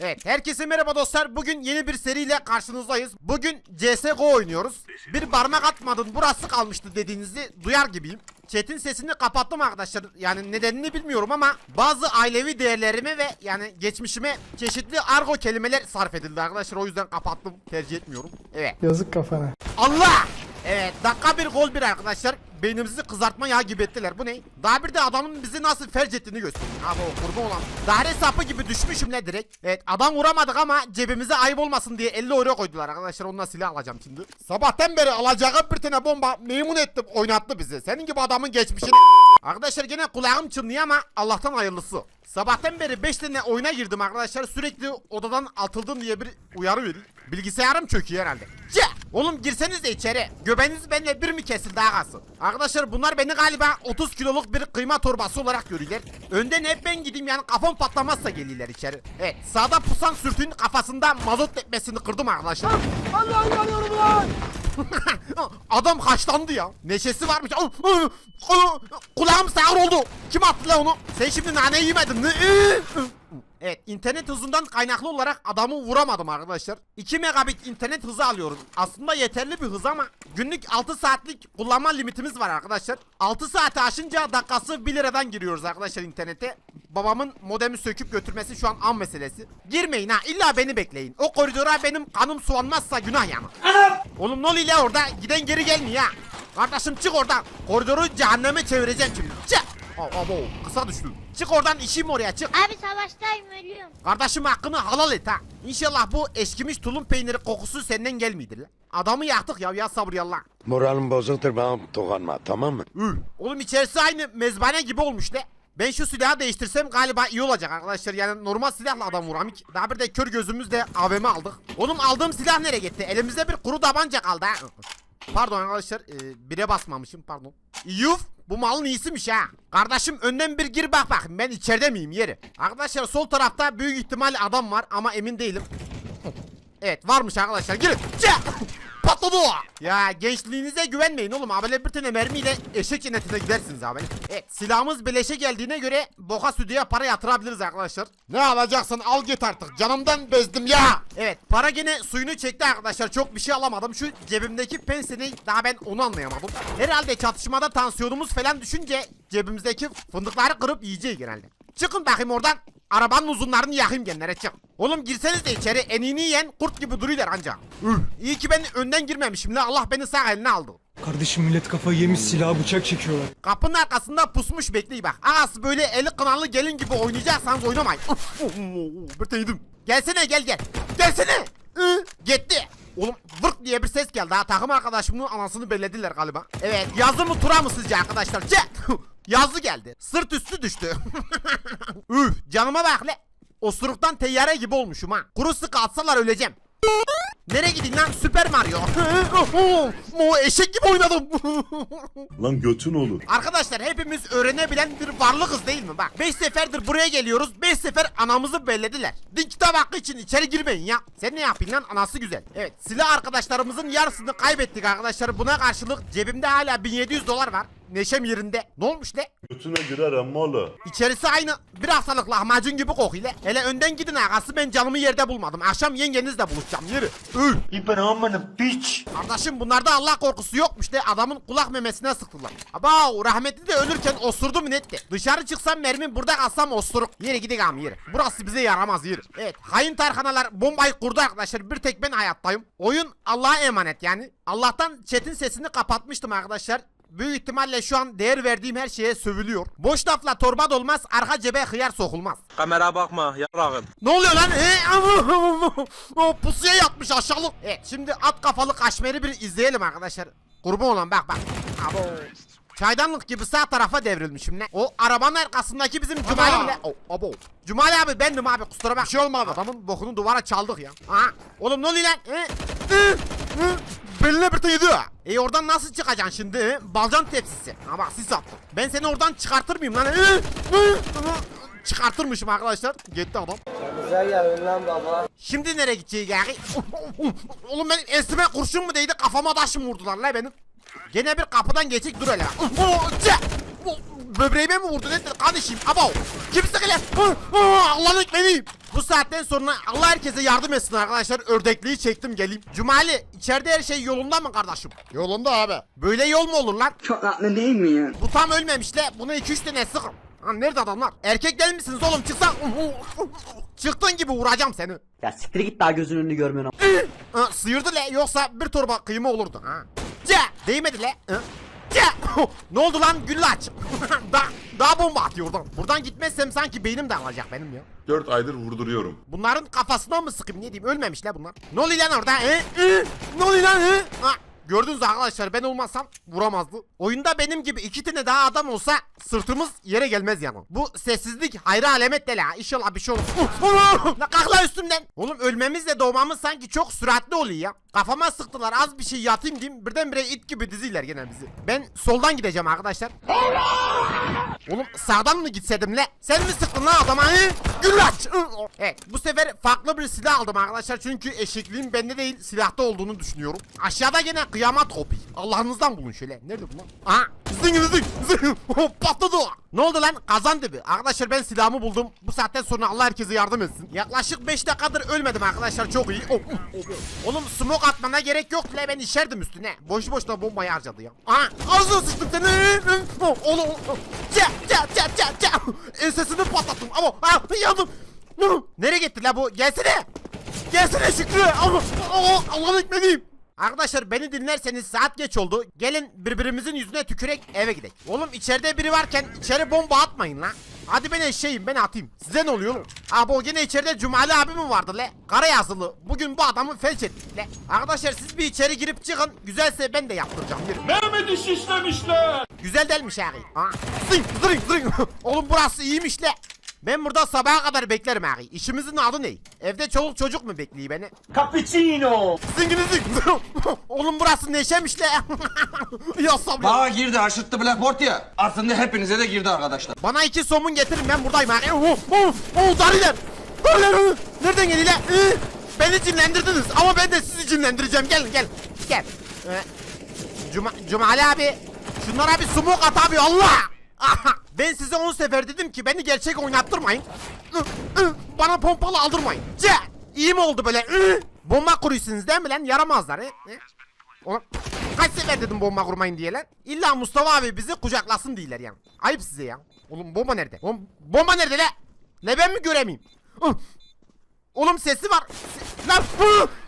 Evet herkese merhaba dostlar. Bugün yeni bir seriyle karşınızdayız. Bugün CSGO oynuyoruz. Bir parmak atmadın burası kalmıştı dediğinizi duyar gibiyim. Chat'in sesini kapattım arkadaşlar. Yani nedenini bilmiyorum ama bazı ailevi değerlerime ve yani geçmişime çeşitli argo kelimeler sarf edildi arkadaşlar. O yüzden kapattım. Tercih etmiyorum. Evet. Yazık kafana. Allah! Evet dakika bir gol bir arkadaşlar. Beynimizi kızartma yağı gibi ettiler. Bu ne? Daha bir de adamın bizi nasıl felç ettiğini göstereyim. Abi o kurban olan. Daire sapı gibi düşmüşüm ne direkt. Evet adam vuramadık ama cebimize ayıp olmasın diye 50 euro koydular arkadaşlar. Onunla silah alacağım şimdi. Sabahtan beri alacağım bir tane bomba memnun ettim oynattı bizi. Senin gibi adamın geçmişini... Arkadaşlar gene kulağım çınlıyor ama Allah'tan hayırlısı. Sabahtan beri 5 tane oyuna girdim arkadaşlar. Sürekli odadan atıldım diye bir uyarı verin. Bilgisayarım çöküyor herhalde. Ce! Oğlum girseniz de içeri. Göbeğiniz benimle bir mi kesildi ağası? Arkadaşlar bunlar beni galiba 30 kiloluk bir kıyma torbası olarak görüyorlar. Önden hep ben gideyim yani kafam patlamazsa geliyorlar içeri. Evet sağda pusan sürtüğün kafasında mazot tepmesini kırdım arkadaşlar. Allah yanıyorum lan. Adam haşlandı ya. Neşesi varmış. Kulağım sağır oldu. Kim attı lan onu? Sen şimdi nane yemedin? Evet internet hızından kaynaklı olarak adamı vuramadım arkadaşlar. 2 megabit internet hızı alıyoruz. Aslında yeterli bir hız ama günlük 6 saatlik kullanma limitimiz var arkadaşlar. 6 saati aşınca dakikası 1 liradan giriyoruz arkadaşlar internete. Babamın modemi söküp götürmesi şu an an meselesi. Girmeyin ha illa beni bekleyin. O koridora benim kanım sulanmazsa günah yani. Oğlum ne oluyor orada? Giden geri gelmiyor ha. Kardeşim çık oradan. Koridoru cehenneme çevireceğim şimdi. Çık. Aa, abo kısa düştüm. Çık oradan işim oraya çık. Abi savaştayım ölüyorum. Kardeşim hakkını halal et ha. İnşallah bu eskimiş tulum peyniri kokusu senden gelmiyordur lan. Adamı yaktık ya ya sabır yallah. Moralim bozuktur bana dokunma tamam mı? Üh. Oğlum içerisi aynı mezbane gibi olmuş le. Ben şu silahı değiştirsem galiba iyi olacak arkadaşlar. Yani normal silahla adam vuramik. Daha bir de kör gözümüzle AVM aldık. Oğlum aldığım silah nereye gitti? Elimizde bir kuru tabanca kaldı ha. Pardon arkadaşlar. E, bire basmamışım pardon. Yuf. Bu malın iyisiymiş ha. Kardeşim önden bir gir bak bakayım ben içeride miyim yeri. Arkadaşlar sol tarafta büyük ihtimal adam var ama emin değilim. Evet varmış arkadaşlar girin. Patladı o. Ya gençliğinize güvenmeyin oğlum. Abi bir tane mermiyle eşek cennetine gidersiniz abi. Evet silahımız beleşe geldiğine göre boka stüdyoya para yatırabiliriz arkadaşlar. Ne alacaksın al git artık. Canımdan bezdim ya. Evet para gene suyunu çekti arkadaşlar. Çok bir şey alamadım. Şu cebimdeki pensini daha ben onu anlayamadım. Herhalde çatışmada tansiyonumuz falan düşünce cebimizdeki fındıkları kırıp yiyeceğiz genelde. Çıkın bakayım oradan. Arabanın uzunlarını yakayım genlere çık. Oğlum girseniz de içeri enini yiyen kurt gibi duruyorlar anca. Üh, iyi ki ben önden girmemişim la Allah beni sağ eline aldı. Kardeşim millet kafayı yemiş silah bıçak çekiyorlar. Kapının arkasında pusmuş bekleyin bak. Ağası böyle eli kınalı gelin gibi oynayacaksanız oynamayın. bir teydim. Gelsene gel gel. Gelsene. Hı, gitti. Oğlum vırk diye bir ses geldi ha. Takım arkadaşımın anasını bellediler galiba. Evet yazı mı tura mı sizce arkadaşlar? Çek. Yazı geldi. Sırt üstü düştü. Üf canıma bak le. Osuruktan teyyare gibi olmuşum ha. Kuru sıkı atsalar öleceğim. Nereye gidin lan Süper Mario? Mo eşek gibi oynadım. Lan götün olur. Arkadaşlar hepimiz öğrenebilen bir varlıkız değil mi? Bak 5 seferdir buraya geliyoruz. 5 sefer anamızı bellediler. Din kitap hakkı için içeri girmeyin ya. Sen ne yapayım lan anası güzel. Evet silah arkadaşlarımızın yarısını kaybettik arkadaşlar. Buna karşılık cebimde hala 1700 dolar var. Neşem yerinde. Ne olmuş le? Götüne girer emmalı. İçerisi aynı bir haftalık lahmacun gibi kokuyor. Hele önden gidin ağası ben canımı yerde bulmadım. Akşam yengenizle buluşacağım yürü. Üh. İben amanın piç. Kardeşim bunlarda Allah korkusu yokmuş de adamın kulak memesine sıktılar. Aba rahmetli de ölürken osurdu mu netti. Dışarı çıksam mermi burada kalsam osuruk. Yere gidelim yere. Burası bize yaramaz yere. Evet hain tarhanalar bombayı kurdu arkadaşlar. Bir tek ben hayattayım. Oyun Allah'a emanet yani. Allah'tan chat'in sesini kapatmıştım arkadaşlar. Büyük ihtimalle şu an değer verdiğim her şeye sövülüyor. Boş lafla torba dolmaz, arka cebe hıyar sokulmaz. Kamera bakma yarrağım. Ne oluyor lan? He? o pusuya yatmış aşağılık. Evet şimdi at kafalı kaşmeri bir izleyelim arkadaşlar. Kurban olan bak bak. Abo. Çaydanlık gibi sağ tarafa devrilmişim ne? O arabanın arkasındaki bizim Cumali bile. Oh, abo. Cumali abi bendim abi kusura bak. Bir şey olmadı. Adamın bokunu duvara çaldık ya. Aha. Oğlum ne oluyor lan? He? Hı? Hı? Beline bir teydi. E oradan nasıl çıkacaksın şimdi? Balcan tepsisi. Ha bak sis attım. Ben seni oradan çıkartır mıyım lan? Çıkartırmışım arkadaşlar. Gitti adam. Güzel gelin lan baba. Şimdi nereye gideceğiz yani? Oğlum benim esime kurşun mu değdi kafama taş mı vurdular la benim? Gene bir kapıdan geçik dur hele. Böbreğime mi vurdu nedir kardeşim? Abo. Kim sıkı lan? Hı, hı, Allah'ın ekmeğiyim. Bu saatten sonra Allah herkese yardım etsin arkadaşlar. Ördekliği çektim geleyim. Cumali içeride her şey yolunda mı kardeşim? Yolunda abi. Böyle yol mu olur lan? Çok tatlı değil mi ya? Bu tam ölmemiş le. Buna 2-3 tane sıkın. Lan nerede adamlar? Erkek değil misiniz oğlum? Çıksan. Çıktığın gibi vuracağım seni. Ya siktir git daha gözünün önünü görmüyorsun. Ha, sıyırdı le yoksa bir torba kıyma olurdu ha. Ce değmedi le. Ha? Ne oldu lan güllaç? da daha bomba atıyor oradan. Buradan gitmezsem sanki beynim dağılacak benim ya. 4 aydır vurduruyorum. Bunların kafasına mı sıkayım ne diyeyim ölmemiş la bunlar. Ne oluyor lan orada? Ne oluyor lan? Ha, gördünüz arkadaşlar ben olmasam vuramazdı. Oyunda benim gibi iki tane daha adam olsa sırtımız yere gelmez yani. Bu sessizlik hayra alamet de la. İnşallah bir şey olur. La kalk la üstümden. Oğlum ölmemizle doğmamız sanki çok süratli oluyor ya. Kafama sıktılar az bir şey yatayım diyeyim birdenbire it gibi diziler gene bizi. Ben soldan gideceğim arkadaşlar. Oğlum sağdan mı gitseydim le? Sen mi sıktın lan adama he? Güllaç! Evet bu sefer farklı bir silah aldım arkadaşlar çünkü eşekliğin bende değil silahta olduğunu düşünüyorum. Aşağıda gene kıyamet kopi. Allah'ınızdan bulun şöyle. Nerede bu lan? Aha! Zing zing zing! Patladı o. Ne oldu lan? Kazan dibi. Arkadaşlar ben silahımı buldum. Bu saatten sonra Allah herkese yardım etsin. Yaklaşık 5 dakikadır ölmedim arkadaşlar çok iyi. Oh, oh, oh. Oğlum smoke atmana gerek yok le ben işerdim üstüne. Boş boşuna bombayı harcadı ya. Aha! Ağzına sıçtım seni. Oh, Oğlum. Ça ça ça ça ça. Ensesini patlattım ama ha, yandım. Nereye gitti la bu? Gelsene. Gelsene Şükrü. Allah Allah'ın ekmeğiyim. Arkadaşlar beni dinlerseniz saat geç oldu. Gelin birbirimizin yüzüne tükürek eve gidelim. Oğlum içeride biri varken içeri bomba atmayın lan. Hadi ben eşeğim ben atayım. Size ne oluyor oğlum? Abi o gene içeride Cumali abi mi vardı le? Kara yazılı. Bugün bu adamı felç ettik le. Arkadaşlar siz bir içeri girip çıkın. Güzelse ben de yaptıracağım. Yürü. Mehmet'i şişlemişler. Güzel değilmiş abi. Ha. Zing zing zing. Oğlum burası iyiymiş le. Ben burada sabaha kadar beklerim abi. İşimizin adı ne? Evde çoluk çocuk mu bekliyor beni? Cappuccino. Zingini zing. Oğlum burası neşemiş le. ya sabır. Bana girdi aşırttı Blackboard ya. Aslında hepinize de girdi arkadaşlar. Bana iki somun getirin ben buradayım abi. Oh, oh, oh, dariler. Dariler. Nereden geliyorlar? Ee, Beni cinlendirdiniz ama ben de sizi cinlendireceğim. Gelin gel. Gel. Ee, Cuma, Cumali abi. Şunlara bir smoke at abi Allah. Aha, ben size 10 sefer dedim ki beni gerçek oynattırmayın. Bana pompalı aldırmayın. Ce. İyi mi oldu böyle? Bomba kuruyorsunuz değil mi lan? Yaramazlar. He? He? Oğlum, kaç sefer dedim bomba kurmayın diye lan. İlla Mustafa abi bizi kucaklasın diyorlar yani. Ayıp size ya. Oğlum bomba nerede? Oğlum, bomba nerede la? Ne ben mi göremeyeyim? Ih. Oğlum sesi var. Se- Lan!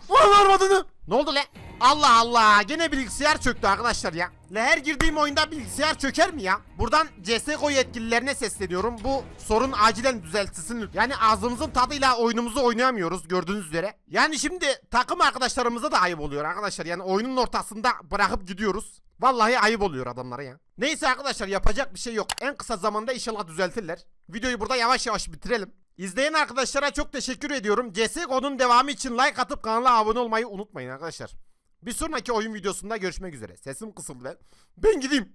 Ulan armadını. Ne oldu le? Allah Allah gene bilgisayar çöktü arkadaşlar ya. Le her girdiğim oyunda bilgisayar çöker mi ya? Buradan CSGO yetkililerine sesleniyorum. Bu sorun acilen düzeltilsin. Yani ağzımızın tadıyla oyunumuzu oynayamıyoruz gördüğünüz üzere. Yani şimdi takım arkadaşlarımıza da ayıp oluyor arkadaşlar. Yani oyunun ortasında bırakıp gidiyoruz. Vallahi ayıp oluyor adamlara ya. Neyse arkadaşlar yapacak bir şey yok. En kısa zamanda inşallah düzeltirler. Videoyu burada yavaş yavaş bitirelim. İzleyen arkadaşlara çok teşekkür ediyorum. CSGO'nun devamı için like atıp kanala abone olmayı unutmayın arkadaşlar. Bir sonraki oyun videosunda görüşmek üzere. Sesim kısıldı. Ben gideyim.